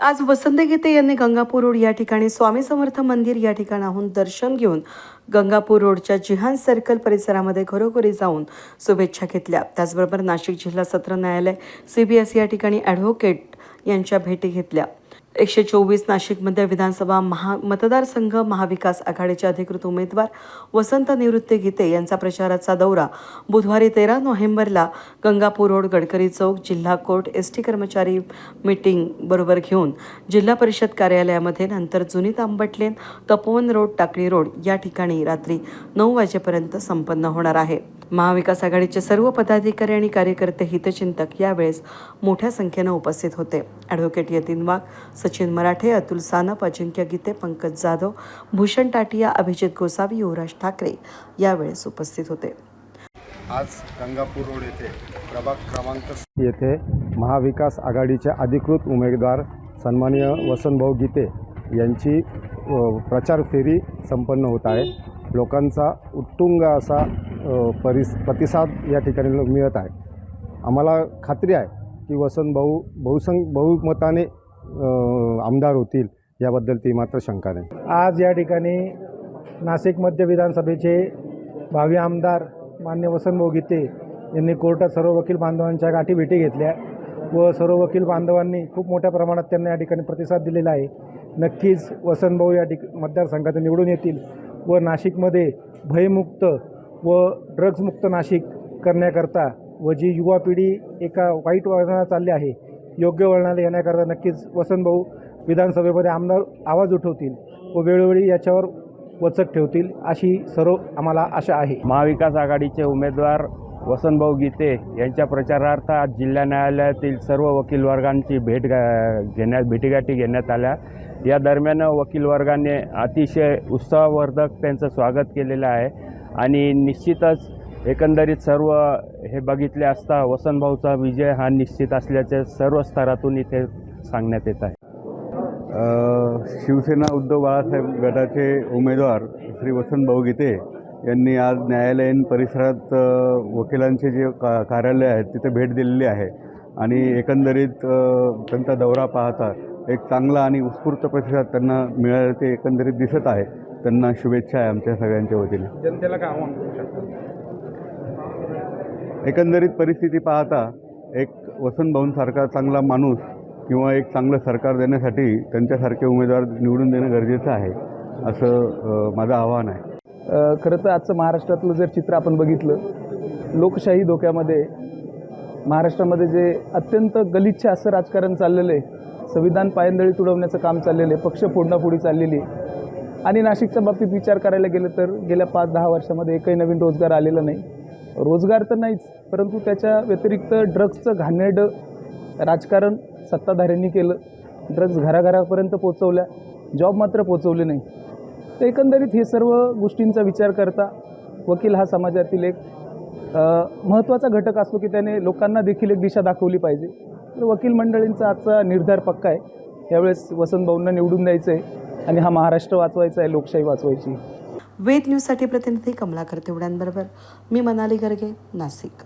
आज वसंत गीते यांनी गंगापूर रोड या ठिकाणी स्वामी समर्थ मंदिर या ठिकाणाहून दर्शन घेऊन गंगापूर रोडच्या जिहान सर्कल परिसरामध्ये घरोघरी जाऊन शुभेच्छा घेतल्या. त्याचबरोबर नाशिक जिल्हा सत्र न्यायालय सीबीएस या ठिकाणी ॲडव्होकेट यांच्या भेटी घेतल्या. एकशे चोवीस नाशिकमध्ये विधानसभा महा मतदारसंघ महाविकास आघाडीचे अधिकृत उमेदवार वसंत निवृत्ती गीते यांचा प्रचाराचा दौरा. बुधवारी तेरा नोव्हेंबरला गंगापूर रोड गडकरी चौक जिल्हा कोर्ट एस टी कर्मचारी मीटिंग बरोबर घेऊन जिल्हा परिषद कार्यालयामध्ये नंतर जुनी तांबटलेन तपोवन रोड टाकळी रोड या ठिकाणी रात्री नऊ वाजेपर्यंत संपन्न होणार आहे. महाविकास आघाडीचे सर्व पदाधिकारी आणि कार्यकर्ते हितचिंतक यावेळेस मोठ्या संख्येनं उपस्थित होते. ॲडव्होकेट यतीन वाघ सचिन मराठे अतुल सानप अजिंक्य गीते पंकज जाधव भूषण टाटिया अभिजित गोसावी युवराज ठाकरे यावेळेस उपस्थित होते. आज गंगापूर रोड येथे प्रभाग क्रमांक येथे महाविकास आघाडीचे अधिकृत उमेदवार सन्माननीय वसंतभाऊ गीते यांची प्रचार फेरी संपन्न होत आहे. लोकांचा उत्तुंग असा परिस प्रतिसाद या ठिकाणी मिळत आहे. आम्हाला खात्री आहे की वसंतभाऊ बहुसंख बहुमताने आमदार होतील याबद्दल ती मात्र शंका नाही. आज या ठिकाणी नाशिक मध्य विधानसभेचे भावी आमदार मान्य वसंतभाऊ गीते यांनी कोर्टात सर्व वकील बांधवांच्या गाठी भेटी घेतल्या व सर्व वकील बांधवांनी खूप मोठ्या प्रमाणात त्यांना या ठिकाणी प्रतिसाद दिलेला आहे. नक्कीच वसंतभाऊ या ठिक मतदारसंघात निवडून येतील व नाशिकमध्ये भयमुक्त व ड्रग्जमुक्त नाशिक करण्याकरता व जी युवा पिढी एका वाईट वळणाला चालली आहे योग्य वळणाला येण्याकरता नक्कीच वसंतभाऊ विधानसभेमध्ये आमदार आवाज उठवतील व वेळोवेळी याच्यावर वचक ठेवतील अशी सर्व आम्हाला आशा आहे. महाविकास आघाडीचे उमेदवार वसंतभाऊ गीते यांच्या प्रचारार्थ आज जिल्हा न्यायालयातील सर्व वकील वर्गांची भेट गा- घेण्यात भेटीगाठी घेण्यात आल्या. या दरम्यान वकील वर्गाने अतिशय उत्साहवर्धक त्यांचं स्वागत केलेलं आहे. आणि निश्चितच एकंदरीत सर्व हे बघितले असता वसंतभाऊचा विजय हा निश्चित असल्याचे सर्व स्तरातून इथे सांगण्यात येत आहे. शिवसेना उद्धव बाळासाहेब गटाचे उमेदवार श्री वसंतभाऊ गीते यांनी आज न्यायालयीन परिसरात वकिलांचे जे का कार्यालय आहेत तिथे भेट दिलेली आहे. आणि एकंदरीत त्यांचा दौरा पाहता एक चांगला आणि उत्स्फूर्त प्रतिसाद त्यांना मिळाल्याचे ते एकंदरीत दिसत आहे. त्यांना शुभेच्छा आहे आमच्या सगळ्यांच्या वतीने. जनतेला काय आव्हान करू शकतो? एकंदरीत परिस्थिती पाहता एक वसंत भाऊंसारखा चांगला माणूस किंवा एक चांगलं सरकार देण्यासाठी त्यांच्यासारखे उमेदवार निवडून देणं गरजेचं आहे असं अ, माझं आव्हान आहे. अ, खरं तर आजचं महाराष्ट्रातलं जर चित्र आपण बघितलं लोकशाही धोक्यामध्ये महाराष्ट्रामध्ये जे अत्यंत गलिच्छ असं राजकारण चाललेलं आहे संविधान पायंदळी तुडवण्याचं काम चाललेलं आहे पक्ष फोडण्याफोडी चाललेली आहे आणि नाशिकच्या बाबतीत विचार करायला गेलं तर गेल्या पाच दहा वर्षामध्ये एकही नवीन रोजगार आलेला नाही. रोजगार तर नाहीच परंतु त्याच्या व्यतिरिक्त ड्रग्सचं घाणेरडं राजकारण सत्ताधाऱ्यांनी केलं. ड्रग्स घराघरापर्यंत पोचवल्या जॉब मात्र पोचवले नाही. तर एकंदरीत हे सर्व गोष्टींचा विचार करता वकील हा समाजातील एक महत्त्वाचा घटक असतो की त्याने लोकांना देखील एक दिशा दाखवली पाहिजे. तर वकील मंडळींचा आजचा निर्धार पक्का आहे. यावेळेस वसंतभाऊंना निवडून द्यायचं आहे आणि हा महाराष्ट्र वाचवायचा आहे लोकशाही वाचवायची. वेद न्यूजसाठी प्रतिनिधी कमलाकर तेवड्यांबरोबर मी मनाली गर्गे नाशिक.